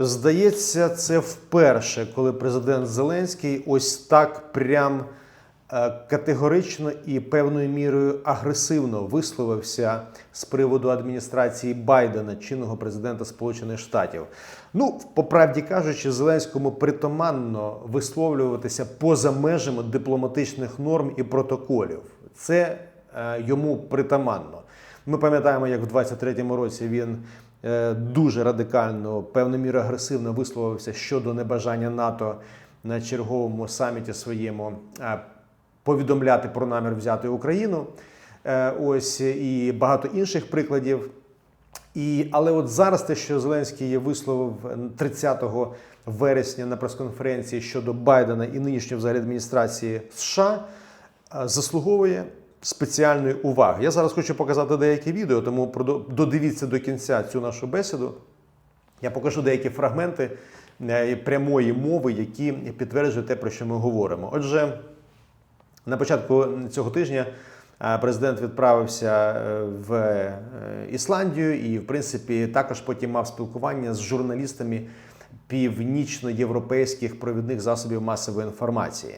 Здається, це вперше, коли президент Зеленський ось так прям е, категорично і певною мірою агресивно висловився з приводу адміністрації Байдена, чинного президента Сполучених Штатів. Ну, по правді кажучи, Зеленському притаманно висловлюватися поза межами дипломатичних норм і протоколів. Це е, йому притаманно. Ми пам'ятаємо, як в 23-му році він е, дуже радикально, певною мірою агресивно висловився щодо небажання НАТО на черговому саміті своєму е, повідомляти про намір взяти Україну. Е, Ось і багато інших прикладів. І, але от зараз те, що Зеленський висловив 30 вересня на прес-конференції щодо Байдена і нинішньої взагалі адміністрації США, заслуговує спеціальної уваги. Я зараз хочу показати деякі відео, тому додивіться до кінця цю нашу бесіду. Я покажу деякі фрагменти е, прямої мови, які підтверджують те, про що ми говоримо. Отже, на початку цього тижня е, президент відправився е, в Ісландію і, в принципі, також потім мав спілкування з журналістами північноєвропейських провідних засобів масової інформації.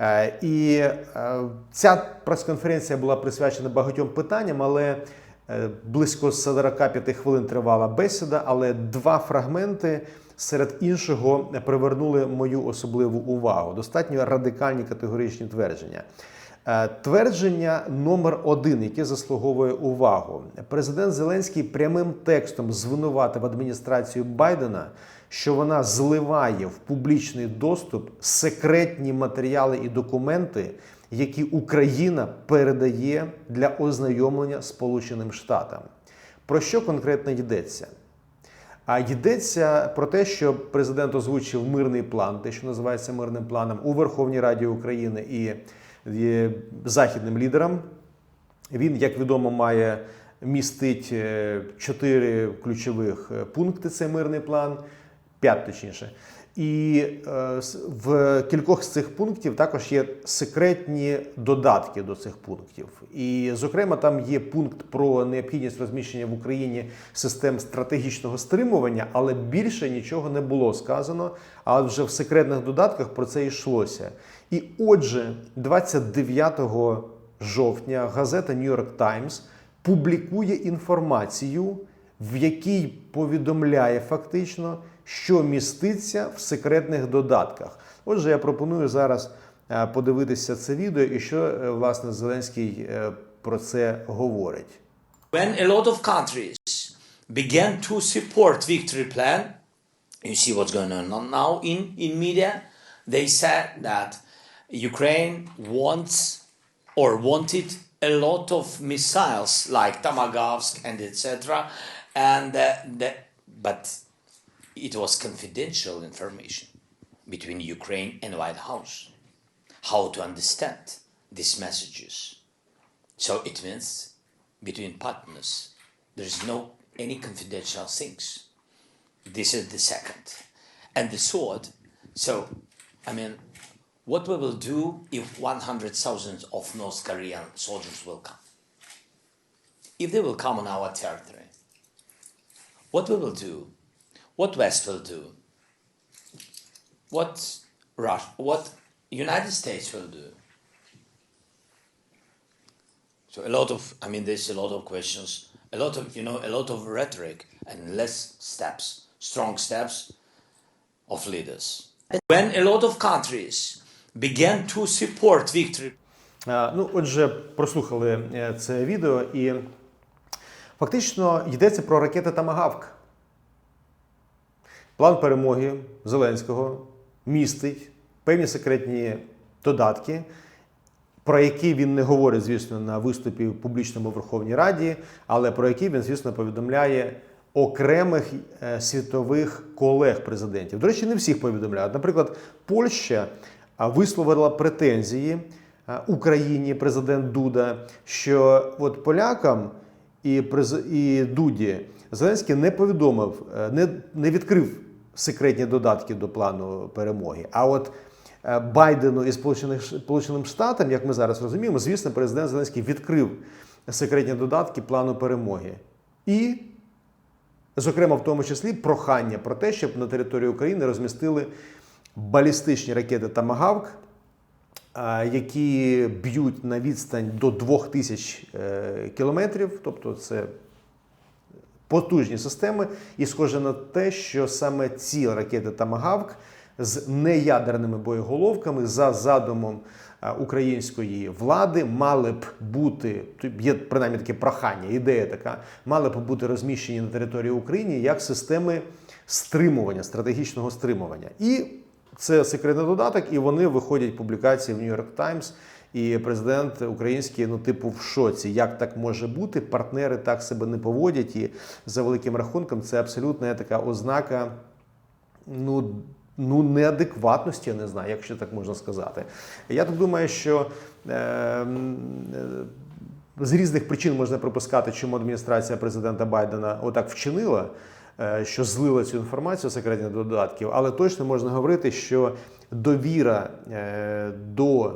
Е, І е, ця прес-конференція була присвячена багатьом питанням, але е, близько 45 хвилин тривала бесіда, але два фрагменти. Серед іншого привернули мою особливу увагу. Достатньо радикальні категоричні твердження. Твердження номер один, яке заслуговує увагу. Президент Зеленський прямим текстом звинуватив адміністрацію Байдена, що вона зливає в публічний доступ секретні матеріали і документи, які Україна передає для ознайомлення Сполученим Штатам. Про що конкретно йдеться? А йдеться про те, що президент озвучив мирний план, те, що називається мирним планом, у Верховній Раді України і західним лідерам. Він, як відомо, має містить е, чотири ключових е, пункти. Цей мирний план, п'ять точніше. І е, в кількох з цих пунктів також є секретні додатки до цих пунктів. І, зокрема, там є пункт про необхідність розміщення в Україні систем стратегічного стримування, але більше нічого не було сказано. А вже в секретних додатках про це йшлося. І отже, 29 жовтня газета New York Times публікує інформацію, в якій повідомляє фактично, що міститься в секретних додатках. Отже, я пропоную зараз е, подивитися це відео і що е, власне Зеленський е, про це говорить. When a lot of countries began to support victory plan, you see what's going on now in, in media, they said that Ukraine wants or wanted a lot of missiles like Tomahawks and etc. And uh, the, but it was confidential information between Ukraine and White House. How to understand these messages? So it means between partners there is no any confidential things. This is the second, and the third. So, I mean, what we will do if 100,000 of North Korean soldiers will come? If they will come on our territory, what we will do? What West will do? What Russia? What United States will do? So a lot of, I mean, there's a lot of questions, a lot of, you know, a lot of rhetoric and less steps, strong steps of leaders. When a lot of countries began to support victory Е, Ну, отже, прослухали е, це відео, і фактично йдеться про ракети Тамагавк. План перемоги Зеленського містить певні секретні додатки, про які він не говорить, звісно, на виступі в публічному Верховній Раді, але про які він, звісно, повідомляє окремих е, світових колег президентів. До речі, не всіх повідомляють. Наприклад, Польща висловила претензії Україні, президент Дуда, що от полякам і, і Дуді Зеленський не повідомив, е, не відкрив секретні додатки до плану перемоги. А от е, Байдену і Сполучених Сполученим Штатам, як ми зараз розуміємо, звісно, президент Зеленський відкрив секретні додатки плану перемоги. І Зокрема, в тому числі прохання про те, щоб на території України розмістили балістичні ракети Тамагавк, які б'ють на відстань до 2000 е, кілометрів, тобто це потужні системи, і схоже на те, що саме ці ракети Тамагавк з неядерними боєголовками за задумом української влади мали б бути є принаймні таке прохання, ідея така, мали б бути розміщені на території України як системи стримування, стратегічного стримування. І це секретний додаток, і вони виходять публікації в New York Times. І президент український, ну, типу, в шоці. Як так може бути? Партнери так себе не поводять. І за великим рахунком це абсолютно така ознака ну, ну, неадекватності, я не знаю, якщо так можна сказати. Я так думаю, що е, е, з різних причин можна припускати, чому адміністрація президента Байдена отак вчинила, е, що злила цю інформацію секретних додатків, але точно можна говорити, що довіра е, до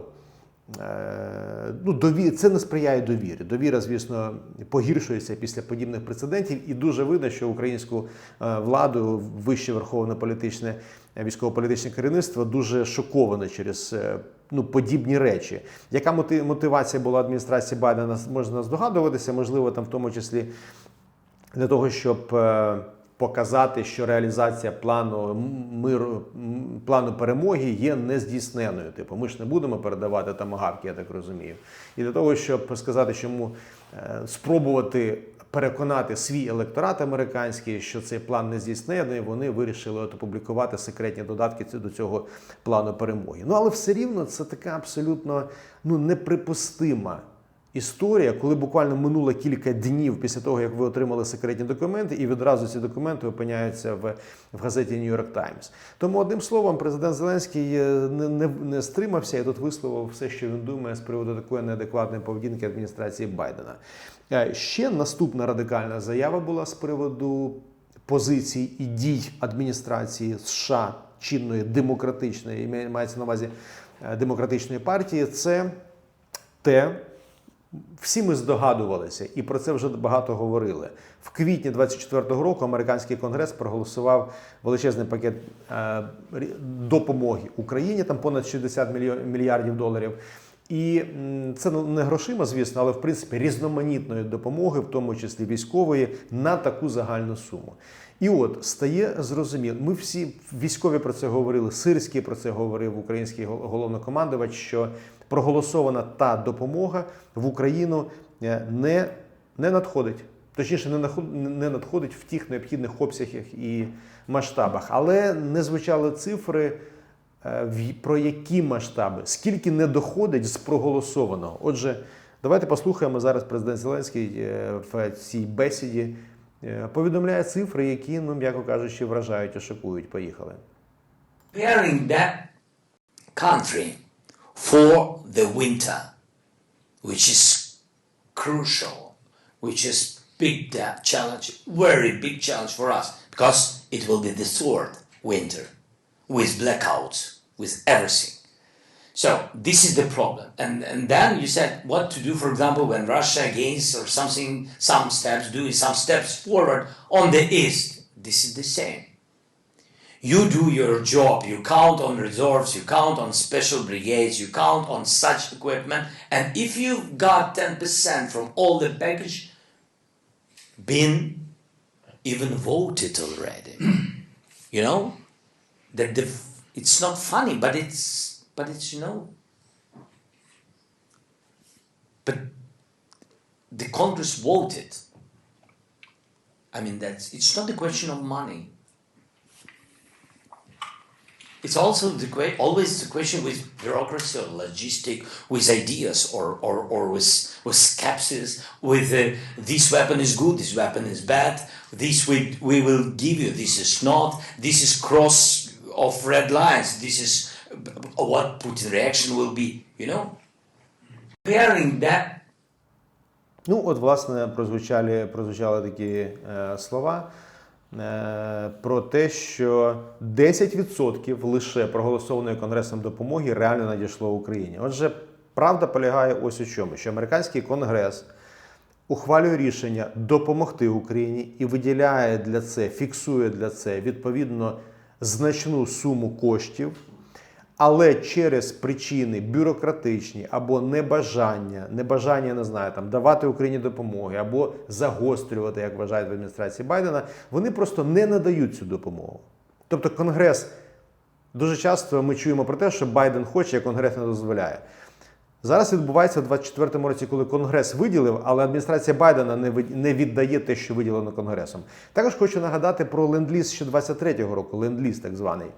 ну, дові... це не сприяє довірі. Довіра, звісно, погіршується після подібних прецедентів, і дуже видно, що українську е, владу, вище верховне політичне е, військово-політичне керівництво дуже шоковане через е, ну, подібні речі. Яка мотивація була адміністрації Байдена, можна здогадуватися, можливо, там в тому числі для того, щоб е, показати, що реалізація плану миру плану перемоги є нездійсненою. Типу, ми ж не будемо передавати тамагавки, я так розумію. І для того, щоб сказати, чому е, спробувати. Переконати свій електорат американський, що цей план не здійснений, вони вирішили от опублікувати секретні додатки до цього плану перемоги. Ну але все рівно це така абсолютно ну неприпустима історія, коли буквально минуло кілька днів після того, як ви отримали секретні документи, і відразу ці документи опиняються в, в газеті New York Times. Тому, одним словом, президент Зеленський е, не, не, не стримався і тут висловив все, що він думає з приводу такої неадекватної поведінки адміністрації Байдена. Е, Ще наступна радикальна заява була з приводу позицій і дій адміністрації США чинної демократичної, і мається на увазі е, демократичної партії. Це те, всі ми здогадувалися, і про це вже багато говорили. В квітні 24-го року американський конгрес проголосував величезний пакет е, допомоги Україні, там понад 60 мільярдів доларів. І це не грошима, звісно, але в принципі різноманітної допомоги, в тому числі військової, на таку загальну суму. І от стає зрозуміло, ми всі військові про це говорили, Сирський про це говорив український головнокомандувач, що проголосована та допомога в Україну е, не, не надходить. Точніше, не надходить в тих необхідних обсягах і масштабах. Але не звучали цифри, е, про які масштаби, скільки не доходить з проголосованого. Отже, давайте послухаємо зараз президент Зеленський е, в цій бесіді. Е, Повідомляє цифри, які, ну м'яко кажучи, вражають і шокують. Поїхали. preparing that country for the winter, which is crucial, which is big challenge, very big challenge for us, because it will be the third winter with blackouts, with everything. So this is the problem. And and then you said what to do, for example, when Russia gains or something, some steps, doing some steps forward on the east. This is the same. You do your job, you count on reserves, you count on special brigades, you count on such equipment, and if you've got 10% from all the package, been even voted already. you know? That the it's not funny, but it's but it's you know but the Congress voted. I mean that's it's not a question of money. It's also the que- always the question with bureaucracy or logistic, with ideas or, or, or with with skepsis, with uh, this weapon is good, this weapon is bad, this we, we will give you, this is not, this is cross of red lines, this is what Putin reaction will be, you know? Pairing that Ну, от, власне, прозвучали, прозвучали такі е, слова е, про те, що 10% лише проголосованої Конгресом допомоги реально надійшло Україні. Отже, правда полягає ось у чому, що американський конгрес ухвалює рішення допомогти Україні і виділяє для це, фіксує для це відповідно значну суму коштів, але через причини бюрократичні або небажання, небажання не знаю, там давати Україні допомоги або загострювати, як вважають в адміністрації Байдена, вони просто не надають цю допомогу. Тобто Конгрес дуже часто ми чуємо про те, що Байден хоче, а Конгрес не дозволяє. Зараз відбувається в 24-му році, коли Конгрес виділив, але адміністрація Байдена не віддає те, що виділено Конгресом. Також хочу нагадати про ленд-ліз ще 23-го року, ленд-ліз так званий,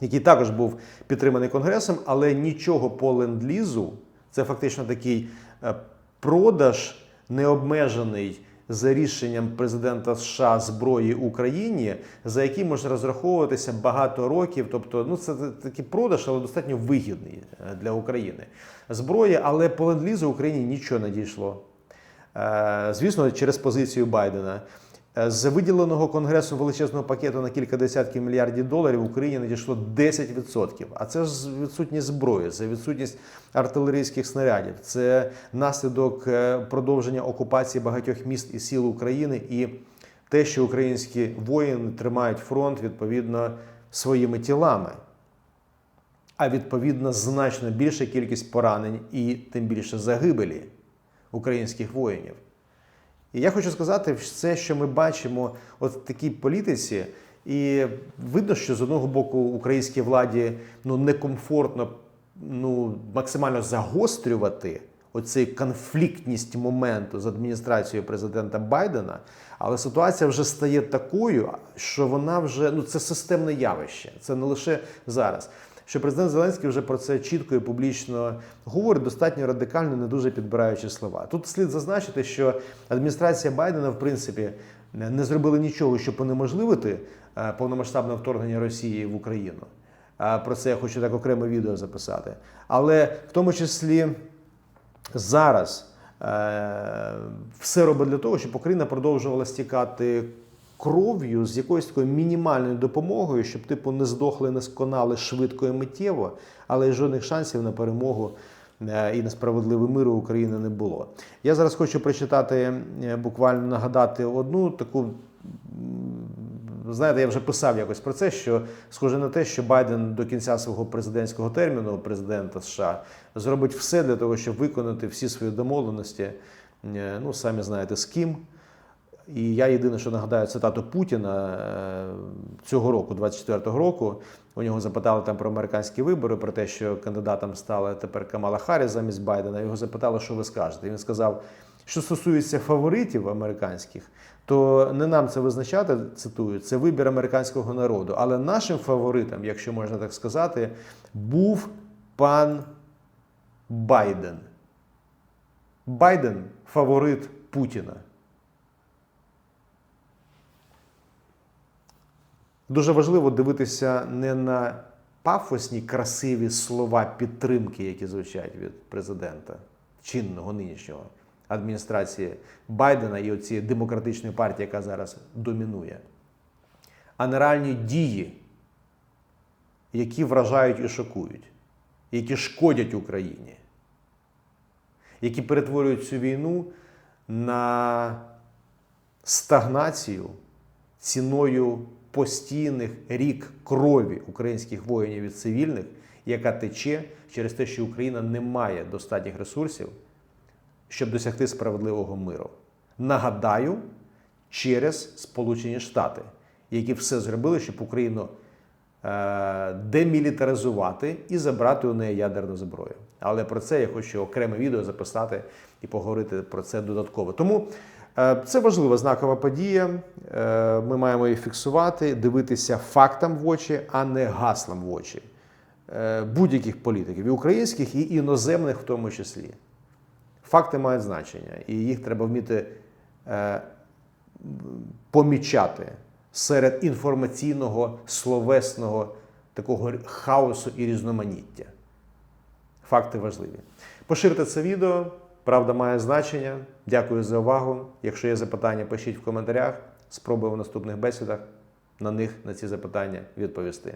який також був підтриманий Конгресом, але нічого по ленд-лізу, це фактично такий е, продаж необмежений за рішенням президента США зброї Україні, за який може розраховуватися багато років. Тобто, ну це такий продаж, але достатньо вигідний е, для України зброї. Але по ленд-лізу Україні нічого не дійшло. Е, Звісно, через позицію Байдена. Е, З виділеного конгресу величезного пакету на кілька десятків мільярдів доларів Україні надійшло 10%. А це ж відсутність зброї, це відсутність артилерійських снарядів, це наслідок е, продовження окупації багатьох міст і сіл України і те, що українські воїни тримають фронт відповідно своїми тілами. А відповідно значно більша кількість поранень і тим більше загибелі українських воїнів. І я хочу сказати, все, що ми бачимо от в такій політиці, і видно, що з одного боку українській владі ну, некомфортно ну, максимально загострювати оцей конфліктність моменту з адміністрацією президента Байдена, але ситуація вже стає такою, що вона вже ну це системне явище. Це не лише зараз. Що президент Зеленський вже про це чітко і публічно говорить, достатньо радикально, не дуже підбираючи слова. Тут слід зазначити, що адміністрація Байдена, в принципі, не зробила нічого, щоб унеможливити е, повномасштабне вторгнення Росії в Україну. Про це я хочу так окреме відео записати. Але в тому числі зараз е, все робить для того, щоб Україна продовжувала стікати кров'ю з якоюсь такою мінімальною допомогою, щоб типу не здохли, не сконали швидко і миттєво, але жодних шансів на перемогу. е, І на справедливий мир у України не було. Я зараз хочу прочитати, е, буквально нагадати одну таку знаєте, я вже писав якось про це, що схоже на те, що Байден до кінця свого президентського терміну, президента США, зробить все для того, щоб виконати всі свої домовленості. е, Ну, самі знаєте, з ким. І я єдине, що нагадаю цитату Путіна е, цього року, 24-го року. У нього запитали там про американські вибори, про те, що кандидатом стала тепер Камала Харріс замість Байдена. Його запитали, що ви скажете. І Він сказав, що стосується фаворитів американських, то не нам це визначати, цитую, це вибір американського народу. Але нашим фаворитом, якщо можна так сказати, був пан Байден. Байден фаворит Путіна. Дуже важливо дивитися не на пафосні красиві слова підтримки, які звучать від президента чинного нинішнього адміністрації Байдена і оцієї демократичної партії, яка зараз домінує, а на реальні дії, які вражають і шокують, які шкодять Україні, які перетворюють цю війну на стагнацію ціною постійних рік крові українських воїнів від цивільних, яка тече через те, що Україна не має достатніх ресурсів, щоб досягти справедливого миру. Нагадаю, через Сполучені Штати, які все зробили, щоб Україну е, демілітаризувати і забрати у неї ядерну зброю. Але про це я хочу окреме відео записати і поговорити про це додатково. Тому це важлива знакова подія. Е, Ми маємо її фіксувати, дивитися фактам в очі, а не гаслам в очі е, будь-яких політиків, і українських, і іноземних в тому числі. Факти мають значення, і їх треба вміти е, помічати серед інформаційного, словесного такого хаосу і різноманіття. Факти важливі. Поширте це відео. Правда має значення. Дякую за увагу. Якщо є запитання, пишіть в коментарях. Спробую в наступних бесідах на них на ці запитання відповісти.